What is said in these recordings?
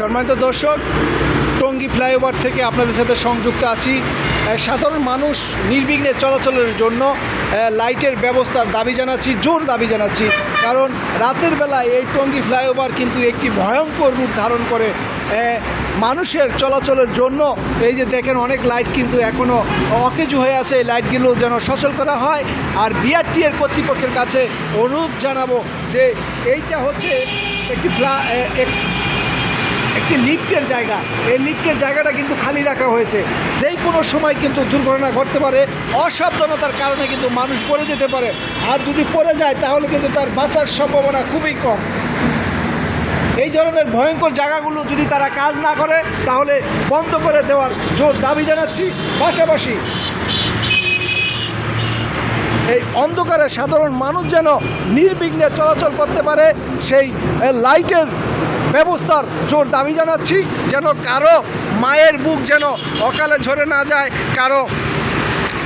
সম্মানিত দর্শক, টঙ্গী ফ্লাইওভার থেকে আপনাদের সাথে সংযুক্ত আছি। সাধারণ মানুষ নির্বিঘ্নে চলাচলের জন্য লাইটের ব্যবস্থার দাবি জানাচ্ছি, জোর দাবি জানাচ্ছি। কারণ রাতের বেলায় এই টঙ্গী ফ্লাইওভার কিন্তু একটি ভয়ঙ্কর রূপ ধারণ করে মানুষের চলাচলের জন্য। এই যে দেখেন, অনেক লাইট কিন্তু এখনও অকেজু হয়ে আছে। এই লাইটগুলো যেন সচল করা হয়। আর বিআরটি এর কর্তৃপক্ষের কাছে অনুরোধ জানাব যে, এইটা হচ্ছে একটি ফ্লা একটি লিফটের জায়গা। এই লিফটের জায়গাটা কিন্তু খালি রাখা হয়েছে। যেই কোনো সময় কিন্তু দুর্ঘটনা ঘটতে পারে, অসাবধানতার কারণে কিন্তু মানুষ পড়ে যেতে পারে। আর যদি পড়ে যায়, তাহলে কিন্তু তার বাঁচার সম্ভাবনা খুবই কম। এই ধরনের ভয়ঙ্কর জায়গাগুলো যদি তারা কাজ না করে, তাহলে বন্ধ করে দেওয়ার জোর দাবি জানাচ্ছি। পাশাপাশি এই অন্ধকারে সাধারণ মানুষ যেন নির্বিঘ্নে চলাচল করতে পারে, সেই লাইটের ব্যবস্থার জোর দাবি জানাচ্ছি, যেন কারও মায়ের বুক যেন অকালে ঝরে না যায়, কারও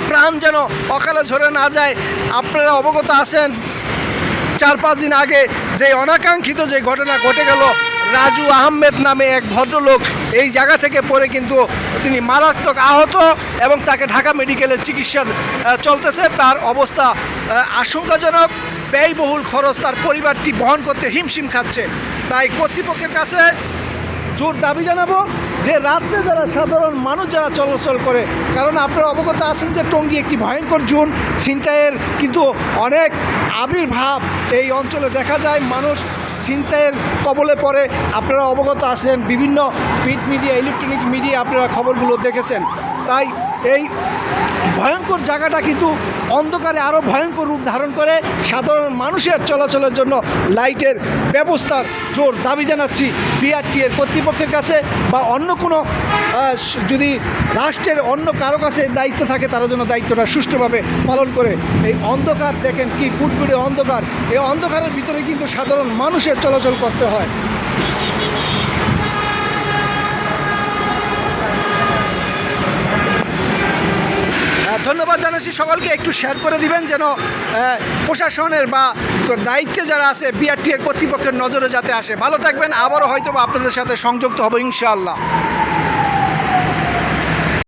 প্রাণ যেন অকালে ঝরে না যায়। আপনারা অবগত আছেন, চার পাঁচ দিন আগে যে অনাকাঙ্ক্ষিত যে ঘটনা ঘটে গেল, রাজু আহমেদ নামে এক ভদ্রলোক এই জায়গা থেকে পড়ে কিন্তু তিনি মারাত্মক আহত এবং তাকে ঢাকা মেডিকেলের চিকিৎসা চলতেছে। তার অবস্থা আশঙ্কাজনক। ব্যয়বহুল খরচ তার পরিবারটি বহন করতে হিমশিম খাচ্ছে। তাই কর্তৃপক্ষের কাছে জোর দাবি জানাব যে রাত্রে যারা সাধারণ মানুষ যারা চলাচল করে, কারণ আপনারা অবগত আছেন যে টঙ্গী একটি ভয়ঙ্কর জোন। ছিনতাইয়ের কিন্তু অনেক আবির্ভাব এই অঞ্চলে দেখা যায়। মানুষ ছিনতাইয়ের কবলে পরে আপনারা অবগত আছেন, বিভিন্ন প্রিন্ট মিডিয়া, ইলেকট্রনিক মিডিয়া আপনারা খবরগুলো দেখেছেন। তাই এই ভয়ঙ্কর জায়গাটা কিন্তু অন্ধকারে আরও ভয়ঙ্কর রূপ ধারণ করে। সাধারণ মানুষের চলাচলের জন্য লাইটের ব্যবস্থার জোর দাবি জানাচ্ছি বিআরটি এর কর্তৃপক্ষের কাছে বা অন্য কোনো যদি রাষ্ট্রের অন্য কারও কাছে দায়িত্ব থাকে, তারা যেন দায়িত্বটা সুষ্ঠুভাবে পালন করে। এই অন্ধকার, দেখেন কি কুটকুটে অন্ধকার। এই অন্ধকারের ভিতরে কিন্তু সাধারণ মানুষের চলাচল করতে হয়। ধন্যবাদ জানাচ্ছি সকলকে। একটু শেয়ার করে দিবেন যেন প্রশাসনের বা দায়িত্বে যারা আছে বিআরটি এর কর্তৃপক্ষের নজরে যাতে আসে। ভালো থাকবেন। আবারও হয়তো আপনাদের সাথে সংযুক্ত হবে ইনশাআল্লাহ।